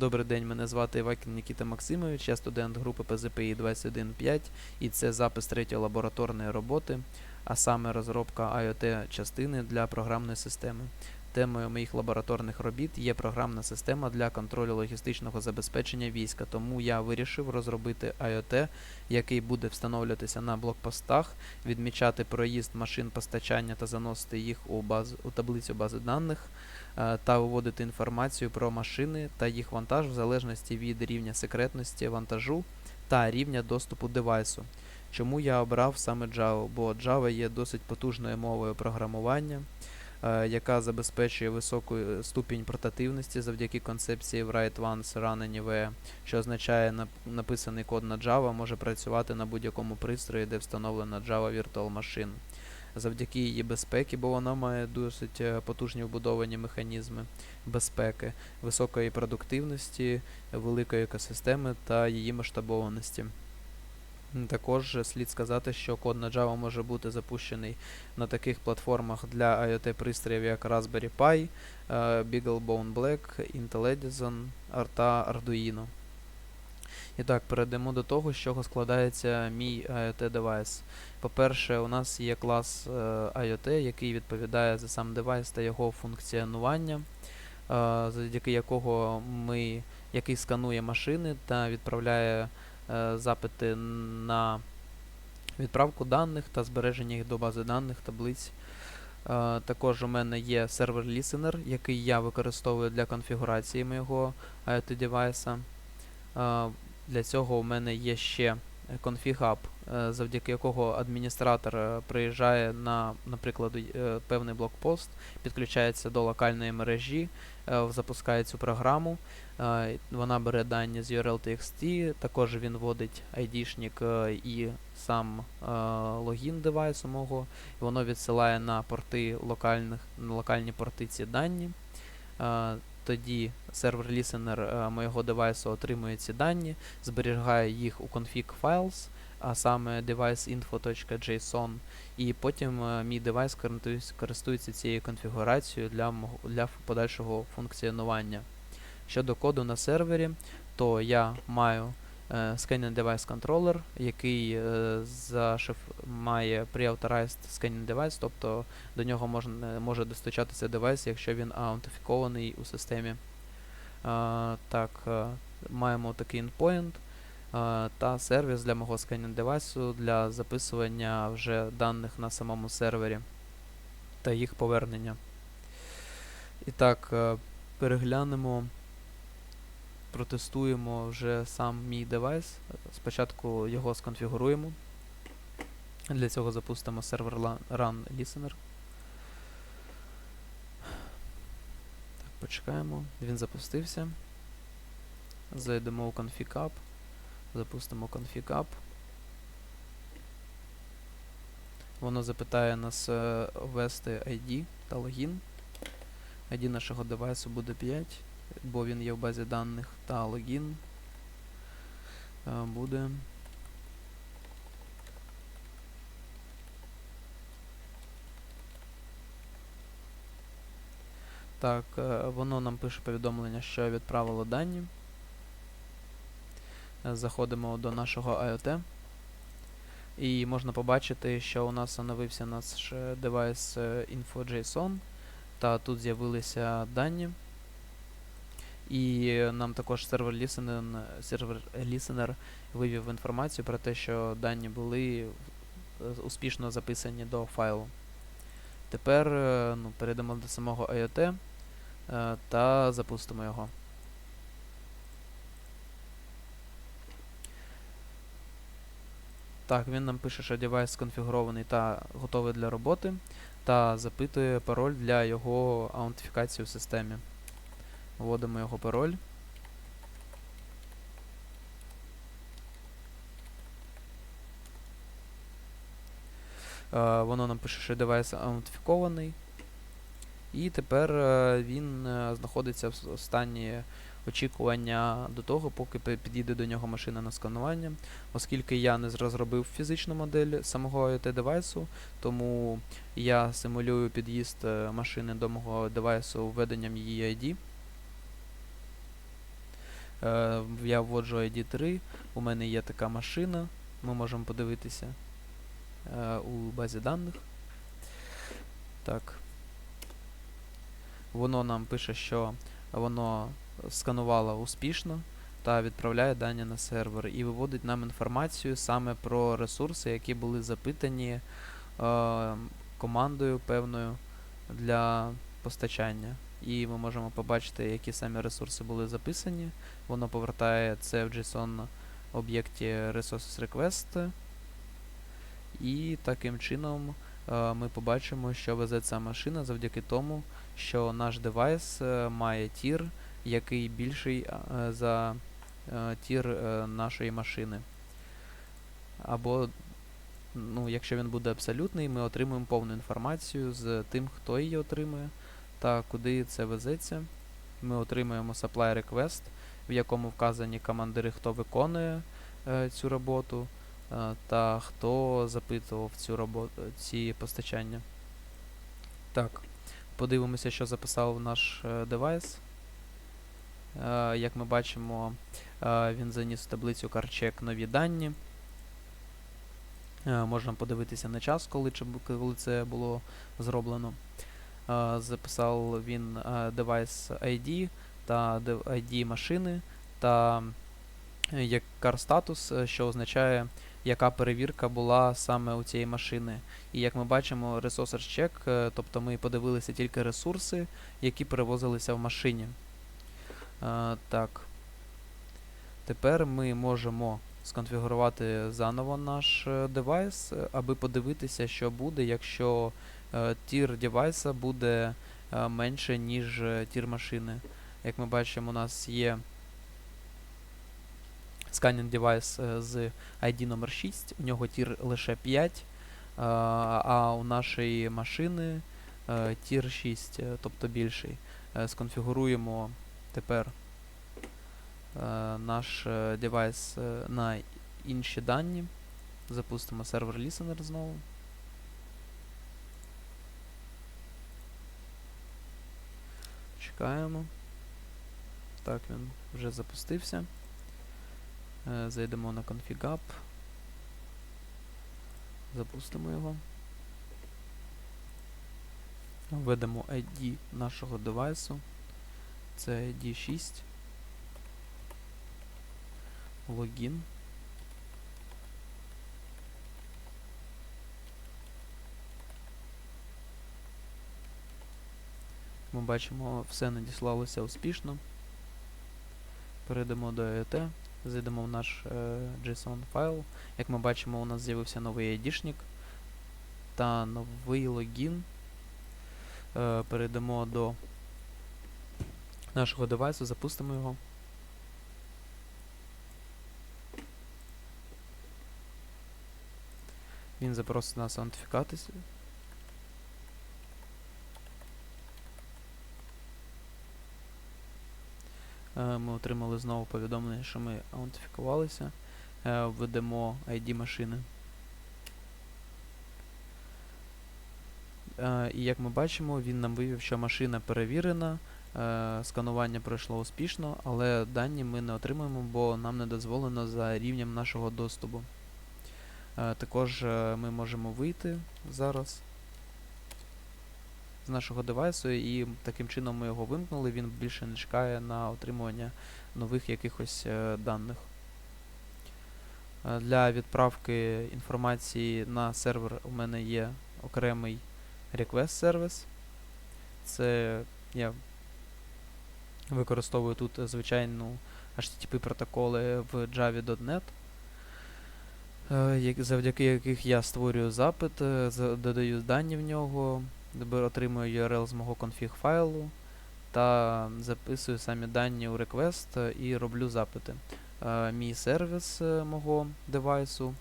Добрий день, мене звати Івакін Нікіта Максимович, я студент групи ПЗПІ 215 і це запис третьої лабораторної роботи, а саме розробка IoT частини для програмної системи. Темою моїх лабораторних робіт є програмна система для контролю логістичного забезпечення війська, тому я вирішив розробити IoT, який буде встановлюватися на блокпостах, відмічати проїзд машин постачання та заносити їх у, баз, у таблицю бази даних е, та виводити інформацію про машини та їх вантаж в залежності від рівня секретності вантажу та рівня доступу девайсу. Чому я обрав саме Java? Бо Java є досить потужною мовою програмування, яка забезпечує високу е, ступінь портативності завдяки концепції Write Once, Run Anywhere, що означає нап- написаний код на Java може працювати на будь-якому пристрої, де встановлена Java Virtual Machine. Завдяки її безпеці, бо вона має досить е, потужні вбудовані механізми безпеки, високої продуктивності, великої екосистеми та її масштабованості. Також слід сказати, що код на Java може бути запущений на таких платформах для IoT пристроїв, як Raspberry Pi, е, BeagleBone Black, Intel Edison та Arduino. І так, перейдемо до того, з чого складається мій IoT девайс. По-перше, у нас є клас е, IoT, який відповідає за сам девайс та його функціонування, е, завдяки якого ми, який сканує машини та відправляє запити на відправку даних та збереження їх до бази даних таблиць. Е, Також у мене є сервер listener, який я використовую для конфігурації моєго IoT девайса. Е, Для цього у мене є ще е, завдяки якого адміністратор е, приїжджає на, наприклад, е, певний блокпост, підключається до локальної мережі, е, запускає цю програму. Вона бере дані з URL.txt, також він вводить ID-шник е, і сам е, логін девайсу мого, воно відсилає на порти локальних, на локальні порти ці дані. Е, Тоді сервер е, моєго девайсу отримує ці дані, зберігає їх у config files, а саме deviceinfo.json, і потім мій девайс користується цією конфігурацією для, для подальшого функціонування. Щодо коду на сервері, то я маю е, Scanning Device Controller, який е, зашиф... має pre-authorized scanning device, тобто до нього можна, може достачатися девайс, якщо він аутентифікований у системі. Е, так, е, маємо такий endpoint е, та сервіс для мого scanning девайсу для записування вже даних на самому сервері та їх повернення. І так, е, переглянемо, протестуємо вже сам мій девайс. Спочатку його сконфігуруємо. Для цього запустимо сервер run listener. Так, почекаємо. Він запустився. Зайдемо у config app. Запустимо config app. Воно запитає нас е, ввести ID та логін. ID нашого девайсу буде 5, бо він є в базі даних, та логін е, буде. Так, е, воно нам пише повідомлення, що відправило дані. Е, Заходимо до нашого IoT. І можна побачити, що у нас оновився наш девайс info.json, та тут з'явилися дані. І нам також сервер listener, сервер listener вивів інформацію про те, що дані були е, успішно записані до файлу. Тепер е, ну, перейдемо до самого IoT е, та запустимо його. Так, він нам пише, що девайс сконфігурований та готовий для роботи, та запитує пароль для його аутентифікації в системі. Вводимо його пароль. Е, Воно нам пише, що девайс аутентифікований. І тепер е, він е, знаходиться в стані очікування до того, поки підійде до нього машина на сканування. Оскільки я не розробив фізичну модель самого IoT девайсу, тому я симулюю під'їзд машини до мого девайсу введенням її ID. Е, я вводжу ID 3, у мене є така машина, ми можемо подивитися е, у базі даних. Так. Воно нам пише, що воно сканувало успішно та відправляє дані на сервер і виводить нам інформацію саме про ресурси, які були запитані е, командою певною для постачання. І ми можемо побачити, які самі ресурси були записані. Воно повертає це в JSON об'єкті Resources Request. І таким чином е, ми побачимо, що везе ця машина завдяки тому, що наш девайс е, має тір, який більший е, за тір нашої машини. Або, ну, якщо він буде абсолютний, ми отримуємо повну інформацію з тим, хто її отримує та куди це везеться. Ми отримуємо supply request, в якому вказані командири, хто виконує е, цю роботу, е, та хто запитував цю роботу, ці постачання. Так, подивимося, що записав наш е, девайс. Е, як ми бачимо, е, він заніс в таблицю CarCheck нові дані. Е, можна подивитися на час, коли, коли це було зроблено. Записав він device ID та ID машини та е, як car status, е, що означає, яка перевірка була саме у цієї машини. І як ми бачимо, resource check, е, тобто ми подивилися тільки ресурси, які перевозилися в машині. Так. Тепер ми можемо сконфігурувати заново наш девайс, аби подивитися, що буде, якщо тір девайса буде е, менше, ніж е, тір машини. Як ми бачимо, у нас є сканінг девайс е, з ID номер 6, у нього тір лише 5, е, а у нашої машини е, тір 6, е, тобто більший. Е, Сконфігуруємо тепер е, наш е, девайс е, на інші дані. Запустимо сервер listener знову. Чекаємо. Так, він вже запустився. Е, Зайдемо на config app. Запустимо його. Введемо ID нашого девайсу. Це ID 6. Логін. Ми бачимо, все надіслалося успішно. Перейдемо до EET, зайдемо в наш е, JSON файл. Як ми бачимо, у нас з'явився новий айдішник та новий логін. Е, перейдемо до нашого девайсу, запустимо його. Він запросить нас аутентифікатися. Ми отримали знову повідомлення, що ми аутентифікувалися. Е, Введемо ID машини. Е, І як ми бачимо, він нам вивів, що машина перевірена, е, сканування пройшло успішно, але дані ми не отримуємо, бо нам не дозволено за рівнем нашого доступу. Е, Також е, ми можемо вийти зараз з нашого девайсу, і таким чином ми його вимкнули, він більше не чекає на отримування нових якихось е, даних. Е, Для відправки інформації на сервер у мене є окремий request сервіс. Це я використовую тут звичайну HTTP протоколи в Java.net, е, завдяки яких я створюю запит, е, додаю дані в нього, отримую URL з мого config файлу та записую самі дані у request і роблю запити. Е, Мій сервіс е, мого девайсу,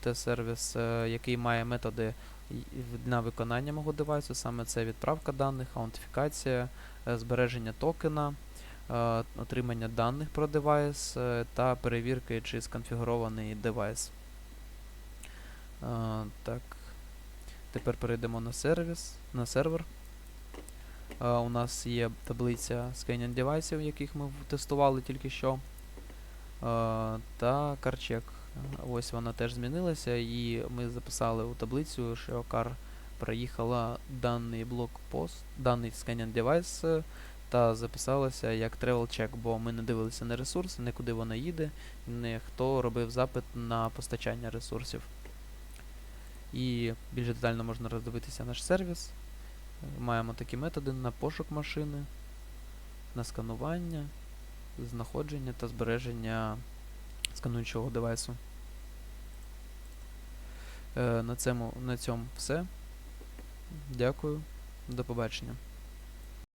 це сервіс, е, який має методи на виконання мого девайсу, саме це відправка даних, аутентифікація, збереження токена, отримання даних про девайс та перевірки, чи сконфігурований девайс. Так. Тепер перейдемо на сервіс, на сервер. Е, у нас є таблиця сканінг девайсів, яких ми тестували тільки що. Е, та CarCheck. Ось вона теж змінилася, і ми записали у таблицю, що CAR проїхала даний блокпост, даний сканінг девайс та записалася як travel check, бо ми не дивилися на ресурси, не куди вона їде, не хто робив запит на постачання ресурсів. І більш детально можна роздивитися наш сервіс. Маємо такі методи на пошук машини, на сканування, знаходження та збереження скануючого девайсу. Е, на, цьому, на цьому все. Дякую. До побачення.